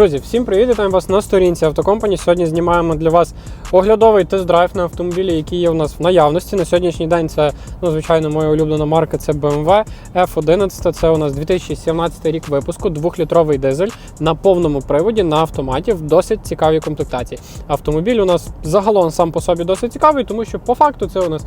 Друзі, всім привіт! Вітаємо вас на сторінці автокомпані. Сьогодні знімаємо для вас оглядовий тест-драйв на автомобілі, які є у нас в наявності. На сьогоднішній день це, ну, звичайно, моя улюблена марка це BMW F11. Це у нас 2017 рік випуску, двохлітровий дизель на повному приводі на автоматі в досить цікавій комплектації. Автомобіль у нас загалом сам по собі досить цікавий, тому що по факту це у нас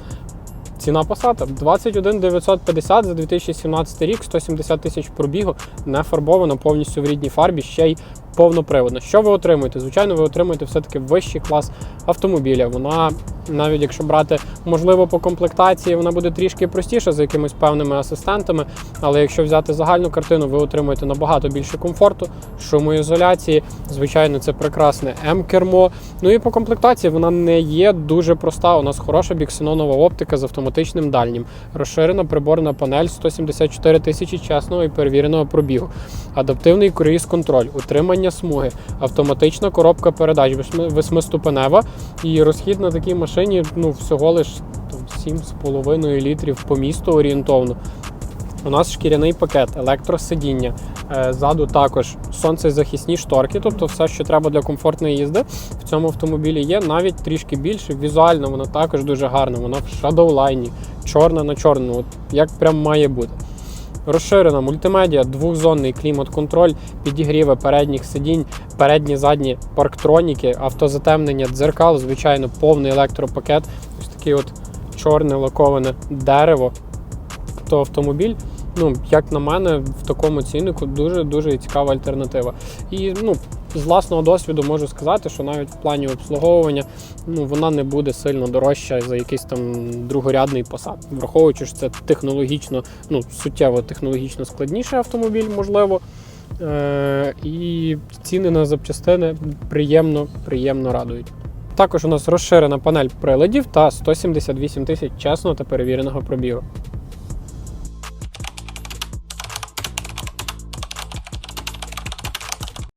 Ціна Passat 21 950 за 2017 рік, 170 тисяч пробігу, не фарбовано повністю в рідній фарбі, ще й повноприводно. Що ви отримуєте? Звичайно, ви отримуєте все-таки вищий клас автомобіля. Вона, навіть якщо брати, можливо, по комплектації, вона буде трішки простіша за якимись певними асистентами. Але якщо взяти загальну картину, ви отримуєте набагато більше комфорту, шумоізоляції. Звичайно, це прекрасне М-кермо. Ну і по комплектації вона не є дуже проста. У нас хороша біксенонова оптика з автоматичним дальнім, розширена приборна панель 174 тисячі чесного і перевіреного пробігу, адаптивний круїз контроль, утримання смуги, автоматична коробка передач восьмиступенева і розхід на такій машині ну всього лиш там, 7,5 літрів по місту орієнтовно. У нас шкіряний пакет, електросидіння. Е, Ззаду також сонцезахисні шторки, тобто все, що треба для комфортної їзди, в цьому автомобілі є навіть трішки більше. Візуально вона також дуже гарна. Вона в шадоулайні, чорна на чорному, от як прям має бути. Розширена мультимедіа, двохзонний клімат-контроль, підігріви передніх сидінь, передні задні парктроніки, автозатемнення дзеркал, звичайно, повний електропакет. Ось такий от чорне лаковане дерево. То автомобіль, ну, як на мене, в такому ціннику дуже дуже цікава альтернатива. І ну, з власного досвіду можу сказати, що навіть в плані обслуговування ну, вона не буде сильно дорожча за якийсь там другорядний посад. Враховуючи, що це технологічно, ну, суттєво технологічно складніший автомобіль, можливо. Е- і ціни на запчастини приємно, приємно радують. Також у нас розширена панель приладів та 178 тисяч чесного та перевіреного пробігу.